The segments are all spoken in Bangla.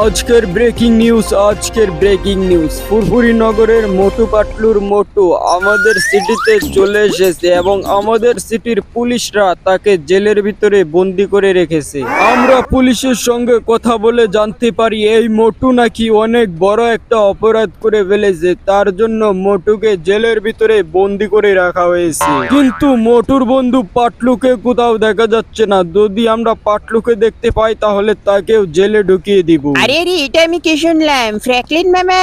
আজকের ব্রেকিং নিউজ আজকের ব্রেকিং নিউজ ফুরফুরি নগরের মোটু পাটলুর মোটু আমাদের সিটিতে চলে এসেছে এবং আমাদের সিটির পুলিশরা তাকে জেলের ভিতরে বন্দি করে রেখেছে। আমরা পুলিশের সঙ্গে কথা বলে জানতে পারি, এই মোটু নাকি অনেক বড় একটা অপরাধ করে ফেলেছে। তার জন্য মোটুকে জেলের ভিতরে বন্দি করে রাখা হয়েছে। কিন্তু মোটুর বন্ধু পাটলুকে কোথাও দেখা যাচ্ছে না। যদি আমরা পাটলুকে দেখতে পাই, তাহলে তাকেও জেলে ঢুকিয়ে দিব। আরে আরে এটা আমি কি শুনলাম? ফ্র্যাঙ্কলিন মামা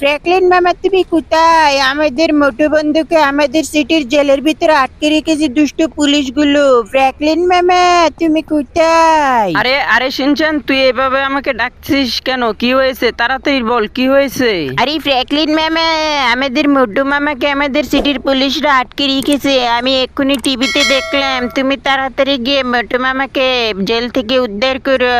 ফ্র্যাঙ্কলিন মামা তুমি কোথায়? আমাদের মোটু বন্ধুকে আমাদের সিটির জেলের ভিতরে আটকে রেখেছে দুষ্ট পুলিশগুলো। ফ্র্যাঙ্কলিন মামা তুমি কোথায়? আরে আরে সিনচান তুই এভাবে আমাকে ডাকছিস কেন? কি হয়েছে? তাড়াতাড়ি বল কি হয়েছে? আরে ফ্র্যাঙ্কলিন মামা আমাদের মোটু মামাকে আমাদের সিটির পুলিশরা আটকে রেখেছে। আমি এক্ষুনি টিভিতে দেখলাম। তুমি তাড়াতাড়ি গিয়ে মোটু মামাকে জেল থেকে উদ্ধার করো।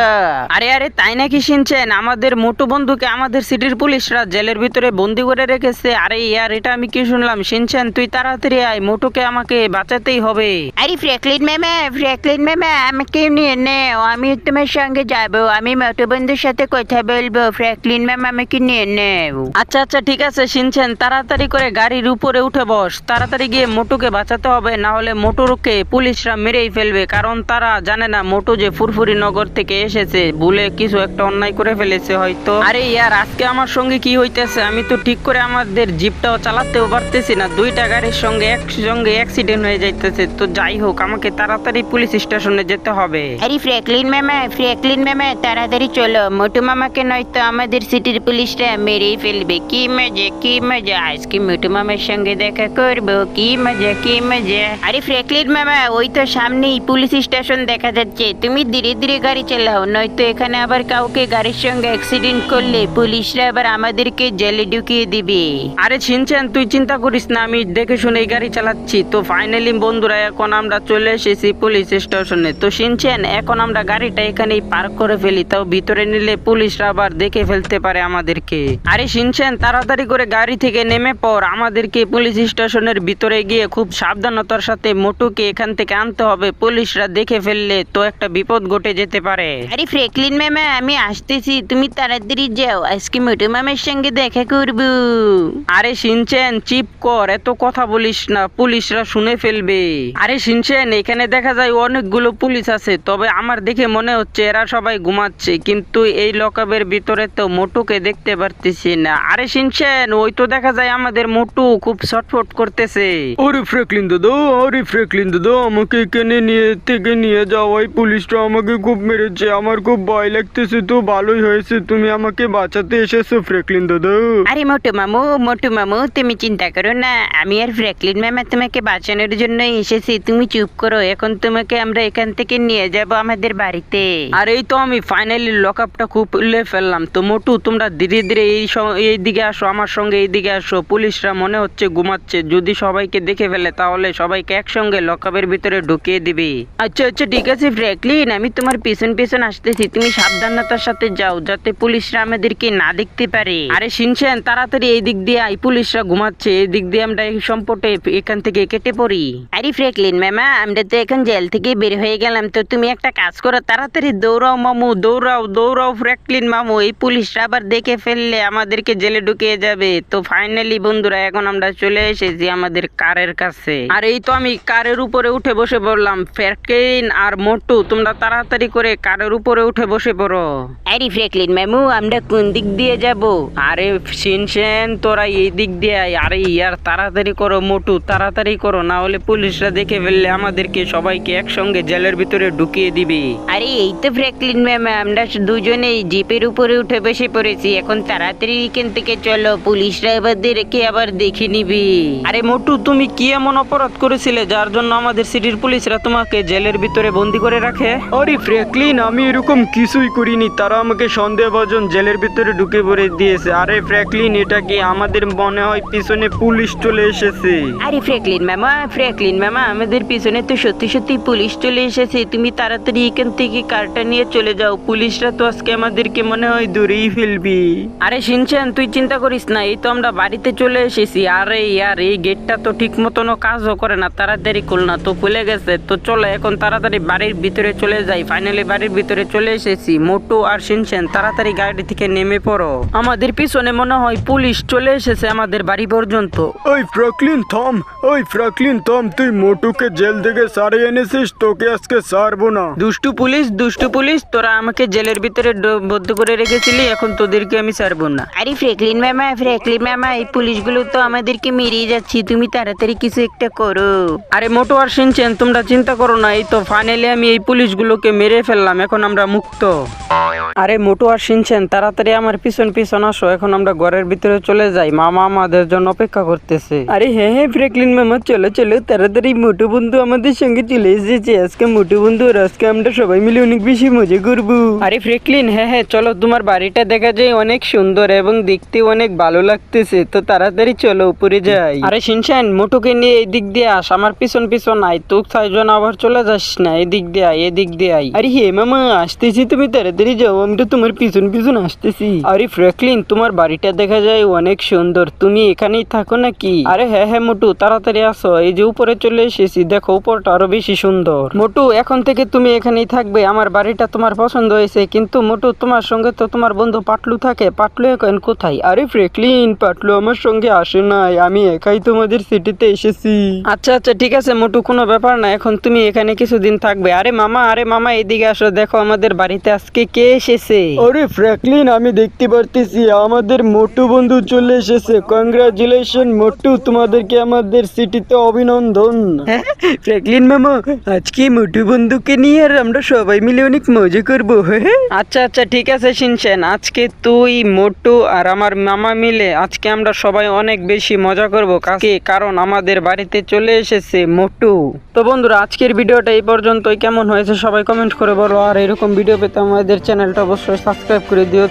আরে আরে তাই নাকি শুনছেন আমাদের মোটু বন্ধুকে আমাদের সিটির পুলিশরা জেলের ভিতরে বন্দি করে রেখেছে। আরে ইয়ার এটা আমি কি শুনলাম? শুনছেন তুই তাড়াতাড়ি আয় মোটুকে আমাকে বাঁচাতেই হবে। আরে ফ্র্যাঙ্কলিন মামা ফ্র্যাঙ্কলিন মামা আমাকে নিয়ে নেও? আমি তোমার সঙ্গে যাব আমি মোটু বন্ধুর সাথে কথা বলব। ফ্র্যাঙ্কলিন মামা আমাকে নিয়ে নেও? আচ্ছা আচ্ছা ঠিক আছে শুনছেন তাড়াতাড়ি করে গাড়ির উপরে উঠে বস। তাড়াতাড়ি গিয়ে মোটুকে বাঁচাতে হবে না হলে মোটুরকে পুলিশরা মেরেই ফেলবে কারণ তারা জানে না মোটু যে ফুরফুরি নগর থেকে এসেছে। ভুলে কিছু একটা অন্যায় করে ফেলেছে হয়তো। আরে ইয়ার আজকে আমার সঙ্গে কি হইতেছে? আমি তো ঠিক করে আমাদের জিপটাও চালাতেও পারতেছি না। দুইটা গাড়ির সঙ্গে একসঙ্গে অ্যাক্সিডেন্ট হয়ে যাইতেছে। তো যাই হোক আমাকে তাড়াতাড়ি পুলিশ স্টেশনে যেতে হবে। আরে ফ্র্যাঙ্কলিন মামা ফ্র্যাঙ্কলিন মামা তাড়াতাড়ি চলো। মোটু মামাকে নয়তো আমাদের সিটির পুলিশরা মেরেই ফেলবে। কি মজা কি মজা। আজকে মোটু মামার সঙ্গে দেখা করব। কি মজা কি মজা। আরে ফ্র্যাঙ্কলিন মামা ওই তো সামনেই পুলিশ স্টেশন দেখা যাচ্ছে। তুমি ধীরে ধীরে গাড়ি চালাও নয়তো এখানে আবার কাউকে গাড়ির সঙ্গে অ্যাক্সিডেন্ট করলে পুলিশরা আবার আমাদেরকে জেলে ঢুকিয়ে দিবে। আরে ছিনছেন তুই চিন্তা করিস না আমি দেখে শুনে এই গাড়ি চালাচ্ছি। তো ফাইনালি বন্ধুরা এখন আমরা চলে এসেছি পুলিশ স্টেশনে তো শুনছেন এখন আমরা গাড়িটা এখানেই পার্ক করে ফেলি। তাও ভিতরে নিলে পুলিশরা আবার দেখে ফেলতে পারে আমাদেরকে। আরে শুনছেন তাড়াতাড়ি করে গাড়ি থেকে নেমে পর আমাদেরকে পুলিশ স্টেশনের ভিতরে গিয়ে খুব সাবধানতার সাথে মোটুকে এখান থেকে আনতে হবে। পুলিশরা দেখে ফেললে তো একটা বিপদ ঘটে যেতে পারে। আরে ফ্রেকলিন ম্যামা আমি আসতেছি তুমি তাড়াতাড়ি যাও আজকে মোটু মামার সঙ্গে দেখা করব। আরে সিনচেন চিপ কর এত কথা বলিস না পুলিশরা শুনে ফেলবে। আরে সিনচেন এখানে দেখা যায় অনেকগুলো পুলিশ আছে তবে আমার দেখে মনে হচ্ছে এরা সবাই ঘুমাচ্ছে কিন্তু এই লকআপের ভিতরে তো মোটুকে দেখতে পারতেছি না। আরে সিনচেন ওই তো দেখা যায় আমাদের মোটু খুব ছটফট করতেছে। আরে ফ্রেকলিন দাদা আরে ফ্রেকলিন দাদা আমাকে এখানে নিয়ে থেকে নিয়ে যাও ওই পুলিশটা আমাকে খুব মেরেছে আমার খুব ভয় লাগতেছে তো ভালোই হয়েছে তুমি আমাকে বাঁচাতে এসেছ ফ্রেকলিন দাদা। আরে মোটু মামু মোটু মামু তুমি চিন্তা করো না। আমি আর ফ্র্যাঙ্কলিন ম্যামা তোমাকে বাঁচানোর জন্য এসেছি। তুমি চুপ করো এখন তোমাকে আমরা এখান থেকে নিয়ে যাব আমাদের বাড়িতে। আর এই তো আমি ফাইনালি লকআপটা খুব খুলে ফেললাম। তো মোটু তোমরা ধীরে ধীরে এই স- এই দিকে আসো আমার সঙ্গে এই দিকে আসো। পুলিশরা মনে হচ্ছে ঘুমাচ্ছে। যদি সবাইকে দেখে ফেলে তাহলে সবাইকে একসঙ্গে লকআপের ভিতরে ঢুকিয়ে দিবে। আচ্ছা আচ্ছা ঠিক আছে ফ্র্যাঙ্কলিন আমি তোমার পিছন পিছন আসতেছি। তুমি সাবধানতার সাথে যাও। যাতে পুলিশরা আমাদেরকে না দেখতে পারে। আরে শিনছেন তাড়াতাড়ি এই দিক দিয়ে আই পুলিশরা ঘুমাচ্ছে, এই দিক দিয়ে আমরা এই সম্পটে এখান থেকে কেটে পড়ি। আরে ফ্র্যাঙ্কলিন ম্যামা, আমরা তো এখন জেল থেকে বের হয়ে গেলাম, তো তুমি একটা কাজ করো, তাড়াতাড়ি দৌড়াও মামু, দৌড়াও দৌড়াও ফ্র্যাঙ্কলিন মামু, এই পুলিশরা আবার দেখে ফেললে আমাদেরকে জেলে ঢুকিয়ে যাবে। তো ফাইনালি বন্ধুরা, এখন আমরা চলে এসেছি আমাদের কারের কাছে। আর এই তো আমি কারের উপরে উঠে বসে পড়লাম ফ্র্যাঙ্কলিন আর মোটু, তোমরা তাড়াতাড়ি করে কারের উপরে উঠে বসে পড়ো। আরে ফ্র্যাঙ্কলিন মামু আমরা কোন দিক দিয়ে যাব? আরে শিনশেন তোরা এই দিক দিয়ে আয়। আরে ইয়ার তাড়াতাড়ি করো মোটু তাড়াতাড়ি করো না হলে পুলিশরা দেখে ফেললে আমাদেরকে সবাইকে একসঙ্গে জেলের ভিতরে ঢুকিয়ে দিবে। আরে এই তো ফ্র্যাঙ্কলিন ম্যামা আমরা দুজনেই জিপের উপরে উঠে বসে পড়েছি। এখন তাড়াতাড়ি এখান থেকে চলো পুলিশরা আমাদেরকে আবার দেখে নিবি। আরে মোটু তুমি কি এমন অপরাধ করেছিলে যার জন্য আমাদের সিটির পুলিশরা তোমাকে জেলের ভিতরে বন্দি করে রাখে? আরে ফ্রেকলিন আমি এরকম কিছুই করিনি। তারা আমাকে সন্দেহভাজন জেলের ভিতরে ঢুকে পড়ে দিয়েছে। আরে ফ্র্যাঙ্কলিন, এটা কি আমাদের মনে হয় পিছনে পুলিশ চলে এসেছে? আরে ফ্র্যাঙ্কলিন ম্যামা ফ্র্যাঙ্কলিন ম্যামা আমাদের পিছনে তো সত্যি সত্যি পুলিশ চলে এসেছে। তুমি তাড়াতাড়ি এখান থেকে কারটা নিয়ে চলে যাও। পুলিশরা তো আজকে আমাদেরকে মনে হয় দূরেই ফেলবি। আরে শিনছেন তুই চিন্তা করিস না, এই তো আমরা বাড়িতে চলে এসেছি। আরে ইয়ার, এই গেটটা তো ঠিক মতনও কাজও করে না, তাড়াতাড়ি খুল না, তো খুলে গেছে। তো চলো, এখন তাড়াতাড়ি বাড়ির ভিতরে চলে যাই। ফাইনালি বাড়ির ভিতরে চলে এসেছি। মোটু আর শিনছেন শিনছেন তাড়াতাড়ি গাড়ি থেকে নেমে পড়ো। আমাদের পিছনে মনে হয় পুলিশ চলে এসেছে আমাদের বাড়ি পর্যন্ত। ওই ফ্রাকলিন থম ওই ফ্রাকলিন থম তুই মোটুকে জেল থেকে সারিয়ে এনেছিস তোকে আজকে সারবো না। দুষ্টু পুলিশ দুষ্টু পুলিশ তোরা আমাকে জেলের ভিতরে বদ্ধ করে রেখেছিলি এখন তোদেরকে আমি সারবো না। আরে ফ্রেকলিন মামা ফ্রেকলিন মামা এই পুলিশগুলো তো আমাদেরকে মেরিয়ে যাচ্ছি তুমি তাড়াতাড়ি কিছু একটা করো। আরে মোটু আর শুনছেন তোমরা চিন্তা করো না এই তো ফাইনালি আমি এই পুলিশগুলোকে মেরে ফেললাম এখন আমরা মুক্ত। আরে মোটো আর শুনছেন তাড়াতাড়ি আমার পিছন পিছন আসো, এখন আমরা ঘরের ভিতরে চলে যাই। মামা আমাদের জন্য অপেক্ষা করতেছে। আরে হ্যাঁ হ্যাঁ ফ্র্যাঙ্কলিন মামা, চলো চলো, তাড়াতাড়ি মোটু বন্ধু আমাদের সঙ্গে চলে এসেছে। আজকে মোটু বন্ধু আজকে আমরা সবাই মিলে অনেক বেশি মজা করব। আরে ফ্রেকলিন হ্যাঁ হ্যাঁ চলো, তোমার বাড়িটা দেখা যায় অনেক সুন্দর এবং দেখতে অনেক ভালো লাগতেছে, তো তাড়াতাড়ি চলো উপরে যাই। আরে শিনশান মোটুকে নিয়ে এই দিক দিয়ে আস, আমার পিছন পিছন আয়, তো ছয়জন আবার চলে যাস না, এদিক দিয়ে আয়, এদিক দিয়ে আয়। আরে হে মামা, আসতেছি তুমি, তাড়াতাড়ি যাও, আমি তো তোমার পিছন পিছন আসতেছি। আরে ফ্রেকলিন তোমার বাড়িটা দেখা যায় অনেক সুন্দর। তুমি এখানেই থাকো নাকি? আরে হ্যাঁ হ্যাঁ মোটু, তাড়াতাড়ি আসো। এই যে উপরে চলে এসেছি, দেখো উপরটা আরও বেশি সুন্দর। মোটু, এখন থেকে তুমি এখানেই থাকবে। আমার বাড়িটা তোমার পছন্দ হয়েছে, কিন্তু মোটু, তোমার সঙ্গে তো তোমার বন্ধু পাটলু থাকে। পাটলু এখন কোথায়? আরে ফ্রেকলিন পাটলু আমার সঙ্গে আসে নাই। আমি একাই তোমাদের সিটিতে এসেছি। আচ্ছা আচ্ছা ঠিক আছে, মোটু, কোনো ব্যাপার না। এখন তুমি এখানে কিছুদিন থাকবে। আরে মামা আরে মামা, এদিকে আসো। দেখো আমাদের বাড়িতে আজকে কে এসেছে? আরে ফ্র্যাঙ্কলিন আমি দেখতে পারতেছি আমাদের মোটু বন্ধু চলে এসেছে। কংগ্রাচুলেশন মোটু তোমাদেরকে আমাদের সিটিতে অভিনন্দন। হ্যাঁ ফ্র্যাঙ্কলিন মামা আজকে মোটু বন্ধুকে নিয়ে আর আমরা সবাই মিলে অনেক মজা করব হ্যাঁ আচ্ছা আচ্ছা ঠিক আছে শিনছেন আজকে তুই মোটু আর আমার মামা মিলে আজকে আমরা সবাই অনেক বেশি মজা করব। কাকে? কারণ আমাদের বাড়িতে চলে এসেছে মোটু। তো বন্ধুরা আজকের ভিডিওটা এই পর্যন্তই। কেমন হয়েছে সবাই কমেন্ট করে বলো। আর এরকম ভিডিও পেতে আমাদের চ্যানেলটা অবশ্যই সাবস্ক্রাইব করে দিও।